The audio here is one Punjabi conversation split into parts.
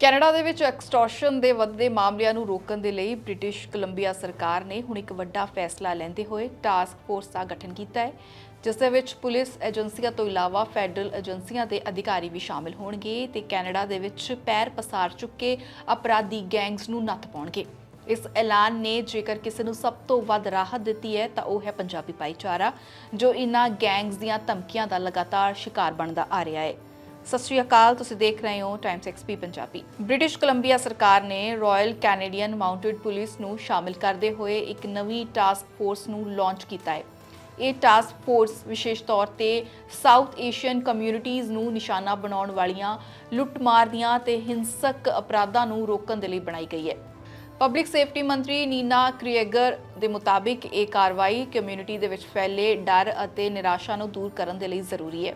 ਕੈਨੇਡਾ ਦੇ ਵਿੱਚ ਐਕਸਟੋਰਸ਼ਨ ਦੇ ਵੱਧਦੇ ਮਾਮਲਿਆਂ ਨੂੰ ਰੋਕਣ ਦੇ ਲਈ ਬ੍ਰਿਟਿਸ਼ ਕੋਲੰਬੀਆ ਸਰਕਾਰ ਨੇ ਹੁਣ ਇੱਕ ਵੱਡਾ ਫੈਸਲਾ ਲੈਂਦੇ ਹੋਏ ਟਾਸਕ ਫੋਰਸ ਦਾ ਗਠਨ ਕੀਤਾ ਹੈ, ਜਿਸ ਦੇ ਵਿੱਚ ਪੁਲਿਸ ਏਜੰਸੀਆਂ ਤੋਂ ਇਲਾਵਾ ਫੈਡਰਲ ਏਜੰਸੀਆਂ ਦੇ ਅਧਿਕਾਰੀ ਵੀ ਸ਼ਾਮਿਲ ਹੋਣਗੇ ਤੇ ਕੈਨੇਡਾ ਦੇ ਵਿੱਚ ਪੈਰ ਪਸਾਰ ਚੁੱਕੇ ਅਪਰਾਧੀ ਗੈਂਗਸ ਨੂੰ ਨੱਥ ਪਾਉਣਗੇ। ਇਸ ਐਲਾਨ ਨੇ ਜੇਕਰ ਕਿਸੇ ਨੂੰ ਸਭ ਤੋਂ ਵੱਧ ਰਾਹਤ ਦਿੱਤੀ ਹੈ, ਤਾਂ ਉਹ ਹੈ ਪੰਜਾਬੀ ਭਾਈਚਾਰਾ, ਜੋ ਇਨ੍ਹਾਂ ਗੈਂਗਸ ਦੀਆਂ ਧਮਕੀਆਂ ਦਾ ਲਗਾਤਾਰ ਸ਼ਿਕਾਰ ਬਣਦਾ ਆ ਰਿਹਾ ਹੈ। ਸਤਿ ਸ਼੍ਰੀ ਅਕਾਲ, ਤੁਸੀਂ ਦੇਖ ਰਹੇ ਹੋ Times XP Punjabi. British Columbia ਸਰਕਾਰ ਨੇ ਰਾਇਲ ਕੈਨੇਡੀਅਨ ਮਾਊਂਟਡ ਪੁਲਿਸ ਨੂੰ ਸ਼ਾਮਿਲ ਕਰਦੇ ਹੋਏ ਇੱਕ ਨਵੀਂ ਟਾਸਕ ਫੋਰਸ ਨੂੰ ਲਾਂਚ ਕੀਤਾ ਹੈ। ਇਹ ਟਾਸਕ ਫੋਰਸ ਵਿਸ਼ੇਸ਼ ਤੌਰ ਤੇ ਸਾਊਥ ਏਸ਼ੀਅਨ ਕਮਿਊਨਿਟੀਜ਼ ਨੂੰ ਨਿਸ਼ਾਨਾ ਬਣਾਉਣ ਵਾਲੀਆਂ ਲੁੱਟਮਾਰ ਦੀਆਂ ਤੇ ਹਿੰਸਕ ਅਪਰਾਧਾਂ ਨੂੰ ਰੋਕਣ ਦੇ ਲਈ ਬਣਾਈ ਗਈ ਹੈ। ਪਬਲਿਕ ਸੇਫਟੀ ਮੰਤਰੀ ਨੀਨਾ ਕ੍ਰੀਏਗਰ ਦੇ ਮੁਤਾਬਿਕ ਇਹ ਕਾਰਵਾਈ ਕਮਿਊਨਿਟੀ ਦੇ ਵਿੱਚ ਫੈਲੇ ਡਰ ਅਤੇ ਨਿਰਾਸ਼ਾ ਨੂੰ ਦੂਰ ਕਰਨ ਦੇ ਲਈ ਜ਼ਰੂਰੀ ਹੈ।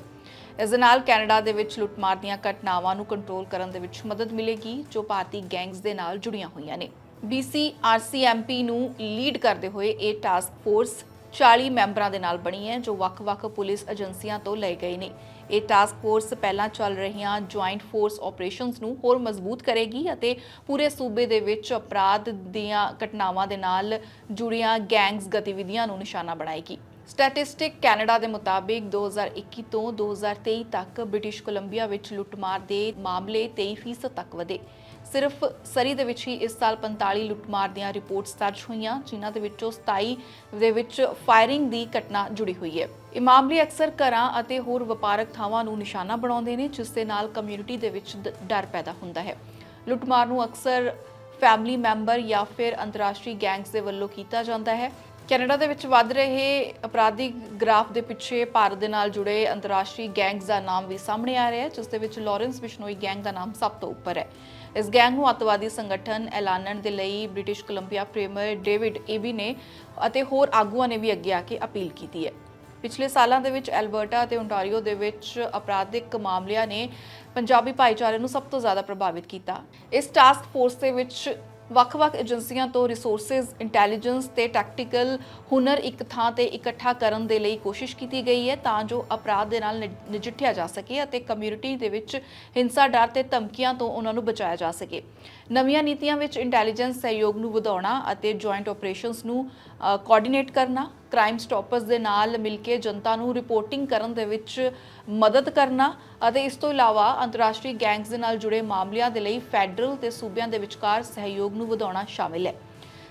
ਇਸ ਦੇ ਨਾਲ ਕੈਨੇਡਾ ਦੇ ਵਿੱਚ ਲੁੱਟਮਾਰ ਦੀਆਂ ਘਟਨਾਵਾਂ ਨੂੰ ਕੰਟਰੋਲ ਕਰਨ ਦੇ ਵਿੱਚ ਮਦਦ ਮਿਲੇਗੀ, ਜੋ ਭਾਰਤੀ ਗੈਂਗਸ ਦੇ ਨਾਲ ਜੁੜੀਆਂ ਹੋਈਆਂ ਨੇ। BCRCMP ਨੂੰ ਲੀਡ ਕਰਦੇ ਹੋਏ ਇਹ ਟਾਸਕ ਫੋਰਸ 40 ਮੈਂਬਰਾਂ ਦੇ ਨਾਲ ਬਣੀ ਹੈ, ਜੋ ਵੱਖ-ਵੱਖ ਪੁਲਿਸ ਏਜੰਸੀਆਂ ਤੋਂ ਲਏ ਗਏ ਨੇ। ਇਹ ਟਾਸਕ ਫੋਰਸ ਪਹਿਲਾਂ ਚੱਲ ਰਹੀਆਂ ਜੁਆਇੰਟ ਫੋਰਸ ਆਪਰੇਸ਼ਨਸ ਨੂੰ ਹੋਰ ਮਜ਼ਬੂਤ ਕਰੇਗੀ ਅਤੇ ਪੂਰੇ ਸੂਬੇ ਦੇ ਵਿੱਚ ਅਪਰਾਧ ਦੀਆਂ ਘਟਨਾਵਾਂ ਦੇ ਨਾਲ ਜੁੜੀਆਂ ਗੈਂਗਸ ਗਤੀਵਿਧੀਆਂ ਨੂੰ ਨਿਸ਼ਾਨਾ ਬਣਾਏਗੀ। ਸਟੈਟਿਸਟਿਕ ਕੈਨੇਡਾ ਦੇ ਮੁਤਾਬਿਕ 2021 ਤੋਂ 2023 ਤੱਕ ਬ੍ਰਿਟਿਸ਼ ਕੋਲੰਬੀਆ ਵਿੱਚ ਲੁੱਟਮਾਰ ਦੇ ਮਾਮਲੇ 23% ਤੱਕ ਵਧੇ। ਸਿਰਫ ਸਰੀ ਦੇ ਵਿੱਚ ਹੀ ਇਸ ਸਾਲ 45 ਲੁੱਟਮਾਰ ਦੀਆਂ ਰਿਪੋਰਟਸ ਦਰਜ ਹੋਈਆਂ, ਜਿਨ੍ਹਾਂ ਦੇ ਵਿੱਚੋਂ 27 ਦੇ ਵਿੱਚ ਫਾਇਰਿੰਗ ਦੀ ਘਟਨਾ ਜੁੜੀ ਹੋਈ ਹੈ। ਇਹ ਮਾਮਲੇ ਅਕਸਰ ਘਰਾਂ ਅਤੇ ਹੋਰ ਵਪਾਰਕ ਥਾਵਾਂ ਨੂੰ ਨਿਸ਼ਾਨਾ ਬਣਾਉਂਦੇ ਨੇ, ਜਿਸ ਦੇ ਨਾਲ ਕਮਿਊਨਿਟੀ ਦੇ ਵਿੱਚ ਡਰ ਪੈਦਾ ਹੁੰਦਾ ਹੈ। ਲੁੱਟਮਾਰ ਨੂੰ ਅਕਸਰ ਫੈਮਿਲੀ ਮੈਂਬਰ ਜਾਂ ਫਿਰ ਅੰਤਰਰਾਸ਼ਟਰੀ ਗੈਂਗਸ ਦੇ ਵੱਲੋਂ ਕੀਤਾ ਜਾਂਦਾ ਹੈ। ਕੈਨੇਡਾ ਦੇ ਵਿੱਚ ਵੱਧ ਰਹੇ ਅਪਰਾਧਿਕ ਗ੍ਰਾਫ ਦੇ ਪਿੱਛੇ ਭਾਰਤ ਦੇ ਨਾਲ ਜੁੜੇ ਅੰਤਰਰਾਸ਼ਟਰੀ ਗੈਂਗਸ ਦਾ ਨਾਮ ਵੀ ਸਾਹਮਣੇ ਆ ਰਿਹਾ ਹੈ, ਜਿਸ ਦੇ ਵਿੱਚ ਲਾਰੈਂਸ ਬਿਸ਼ਨੋਈ ਗੈਂਗ ਦਾ ਨਾਮ ਸਭ ਤੋਂ ਉੱਪਰ ਹੈ। ਇਸ ਗੈਂਗ ਨੂੰ ਅੱਤਵਾਦੀ ਸੰਗਠਨ ਐਲਾਨਣ ਦੇ ਲਈ British Columbia premier David Eby ਨੇ ਅਤੇ ਹੋਰ ਆਗੂਆਂ ਨੇ ਵੀ ਅੱਗੇ ਆ ਕੇ ਅਪੀਲ ਕੀਤੀ ਹੈ। ਪਿਛਲੇ ਸਾਲਾਂ ਦੇ ਵਿੱਚ ਐਲਬਰਟਾ ਅਤੇ ਓਨਟਾਰੀਓ ਦੇ ਵਿੱਚ ਅਪਰਾਧਿਕ ਮਾਮਲਿਆਂ ਨੇ ਪੰਜਾਬੀ ਭਾਈਚਾਰੇ ਨੂੰ ਸਭ ਤੋਂ ਜ਼ਿਆਦਾ ਪ੍ਰਭਾਵਿਤ ਕੀਤਾ। ਇਸ ਟਾਸਕ ਫੋਰਸ ਦੇ ਵਿੱਚ ਵੱਖ-ਵੱਖ ਏਜੰਸੀਆਂ ਤੋਂ ਰਿਸੋਰਸਸ ਇੰਟੈਲੀਜੈਂਸ ਤੇ ਟੈਕਟੀਕਲ ਹੁਨਰ ਇੱਕ ਥਾਂ ਤੇ ਇਕੱਠਾ ਕਰਨ ਦੇ ਲਈ ਕੋਸ਼ਿਸ਼ ਕੀਤੀ ਗਈ ਹੈ ਤਾਂ ਜੋ ਅਪਰਾਧ ਦੇ ਨਾਲ ਨਿ- ਨਜਿੱਠਿਆ ਜਾ ਸਕੇ ਅਤੇ ਕਮਿਊਨਿਟੀ ਦੇ ਵਿੱਚ ਹਿੰਸਾ ਡਰ ਤੇ ਧਮਕੀਆਂ ਤੋਂ ਉਹਨਾਂ ਨੂੰ ਬਚਾਇਆ ਜਾ ਸਕੇ। ਨਵੀਆਂ ਨੀਤੀਆਂ ਵਿੱਚ ਇੰਟੈਲੀਜੈਂਸ ਸਹਿਯੋਗ ਨੂੰ ਵਧਾਉਣਾ ਅਤੇ ਜੁਆਇੰਟ ਆਪਰੇਸ਼ਨਸ ਨੂੰ ਕੋਆਰਡੀਨੇਟ ਕਰਨਾ ਕ੍ਰਾਈਮ ਸਟਾਪਰਸ ਦੇ ਨਾਲ ਮਿਲ ਕੇ ਜਨਤਾ ਨੂੰ ਰਿਪੋਰਟਿੰਗ ਕਰਨ ਦੇ ਵਿੱਚ ਮਦਦ ਕਰਨਾ ਅਤੇ ਇਸ ਤੋਂ ਇਲਾਵਾ ਅੰਤਰਰਾਸ਼ਟਰੀ ਗੈਂਗਸ ਦੇ ਨਾਲ ਜੁੜੇ ਮਾਮਲਿਆਂ ਦੇ ਲਈ ਫੈਡਰਲ ਤੇ ਸੂਬਿਆਂ ਦੇ ਵਿਚਕਾਰ ਸਹਿਯੋਗ ਨੂੰ ਵਧਾਉਣਾ ਸ਼ਾਮਿਲ ਹੈ।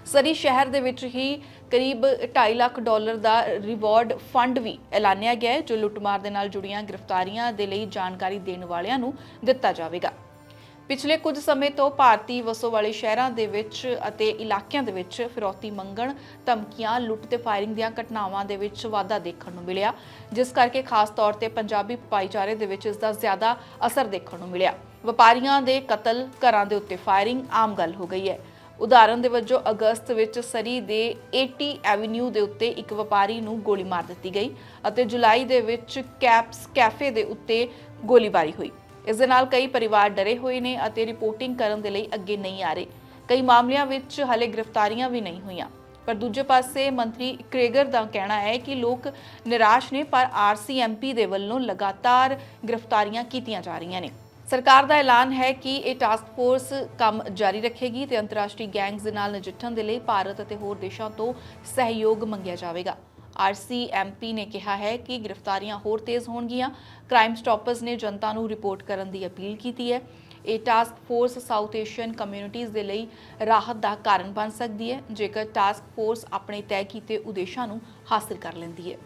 ਸਰੀ ਸ਼ਹਿਰ ਦੇ ਵਿੱਚ ਹੀ ਕਰੀਬ 2.5 ਲੱਖ ਡਾਲਰ ਦਾ ਰਿਵਾਰਡ ਫੰਡ ਵੀ ਐਲਾਨਿਆ ਗਿਆ ਹੈ, ਜੋ ਲੁੱਟਮਾਰ ਦੇ ਨਾਲ ਜੁੜੀਆਂ ਗ੍ਰਿਫਤਾਰੀਆਂ ਦੇ ਲਈ ਜਾਣਕਾਰੀ ਦੇਣ ਵਾਲਿਆਂ ਨੂੰ ਦਿੱਤਾ ਜਾਵੇਗਾ। ਪਿਛਲੇ ਕੁਝ ਸਮੇਂ ਤੋਂ ਭਾਰਤੀ ਵਸੋਂ ਵਾਲੇ ਸ਼ਹਿਰਾਂ ਦੇ ਵਿੱਚ ਅਤੇ ਇਲਾਕਿਆਂ ਦੇ ਵਿੱਚ ਫਿਰੌਤੀ ਮੰਗਣ, ਧਮਕੀਆਂ, ਲੁੱਟ ਤੇ ਫਾਇਰਿੰਗ ਦੀਆਂ ਘਟਨਾਵਾਂ ਦੇ ਵਿੱਚ ਵਾਧਾ ਦੇਖਣ ਨੂੰ ਮਿਲਿਆ। ਜਿਸ ਕਰਕੇ ਖਾਸ ਤੌਰ ਤੇ ਪੰਜਾਬੀ ਭਾਈਚਾਰੇ ਦੇ ਵਿੱਚ ਇਸ ਦਾ ਜ਼ਿਆਦਾ ਅਸਰ ਦੇਖਣ ਨੂੰ ਮਿਲਿਆ। ਵਪਾਰੀਆਂ ਦੇ ਕਤਲ, ਘਰਾਂ ਦੇ ਉੱਤੇ ਫਾਇਰਿੰਗ ਆਮ ਗੱਲ ਹੋ ਗਈ ਹੈ। ਉਦਾਹਰਨ ਦੇ ਵਜੋਂ ਅਗਸਤ ਵਿੱਚ ਸਰੀ ਦੇ 80 ਐਵਨਿਊ ਦੇ ਉੱਤੇ ਇੱਕ ਵਪਾਰੀ ਨੂੰ ਗੋਲੀ ਮਾਰ ਦਿੱਤੀ ਗਈ ਅਤੇ ਜੁਲਾਈ ਦੇ ਵਿੱਚ ਕੈਪਸ ਕੈਫੇ ਦੇ ਉੱਤੇ ਗੋਲੀਬਾਰੀ ਹੋਈ। ਇਸ ਦੇ ਨਾਲ ਕਈ ਪਰਿਵਾਰ ਡਰੇ ਹੋਏ ਨੇ ਅਤੇ ਰਿਪੋਰਟਿੰਗ ਕਰਨ ਦੇ ਲਈ ਅੱਗੇ ਨਹੀਂ ਆ ਰਹੇ। ਕਈ ਮਾਮਲਿਆਂ ਵਿੱਚ ਹਲੇ ਗ੍ਰਿਫਤਾਰੀਆਂ ਵੀ ਨਹੀਂ ਹੋਈਆਂ। ਪਰ ਦੂਜੇ ਪਾਸੇ ਮੰਤਰੀ ਕ੍ਰੇਗਰ ਦਾ ਕਹਿਣਾ ਹੈ ਕਿ ਲੋਕ ਨਿਰਾਸ਼ ਨੇ, ਪਰ ਆਰਸੀਐਮਪੀ ਦੇ ਵੱਲੋਂ ਲਗਾਤਾਰ ਗ੍ਰਿਫਤਾਰੀਆਂ ਕੀਤੀਆਂ ਜਾ ਰਹੀਆਂ ਨੇ। ਸਰਕਾਰ ਦਾ ਐਲਾਨ ਹੈ ਕਿ ਇਹ ਟਾਸਕ ਫੋਰਸ ਕੰਮ ਜਾਰੀ ਰੱਖੇਗੀ ਤੇ ਅੰਤਰਰਾਸ਼ਟਰੀ ਗੈਂਗਸ ਦੇ ਨਾਲ ਨਜਿੱਠਣ ਦੇ ਲਈ ਭਾਰਤ ਅਤੇ ਹੋਰ ਦੇਸ਼ਾਂ ਤੋਂ ਸਹਿਯੋਗ ਮੰਗਿਆ ਜਾਵੇਗਾ। ਆਰਸੀਐਮਪੀ ਨੇ ਕਿਹਾ ਹੈ ਕਿ ਗ੍ਰਿਫਤਾਰੀਆਂ ਹੋਰ ਤੇਜ਼ ਹੋਣਗੀਆਂ। ਕ੍ਰਾਈਮ ਸਟਾਪਰਸ ਨੇ ਜਨਤਾ ਨੂੰ ਰਿਪੋਰਟ ਕਰਨ ਦੀ ਅਪੀਲ ਕੀਤੀ ਹੈ। ਇਹ task force South Asian communities ਦੇ ਲਈ ਰਾਹਤ ਦਾ ਕਾਰਨ ਬਣ ਸਕਦੀ ਹੈ। ਜੇਕਰ ਟਾਸਕ ਫੋਰਸ ਆਪਣੇ ਤੈਅ ਕੀਤੇ ਉਦੇਸ਼ਾਂ ਨੂੰ ਹਾਸਲ ਕਰ ਲੈਂਦੀ ਹੈ।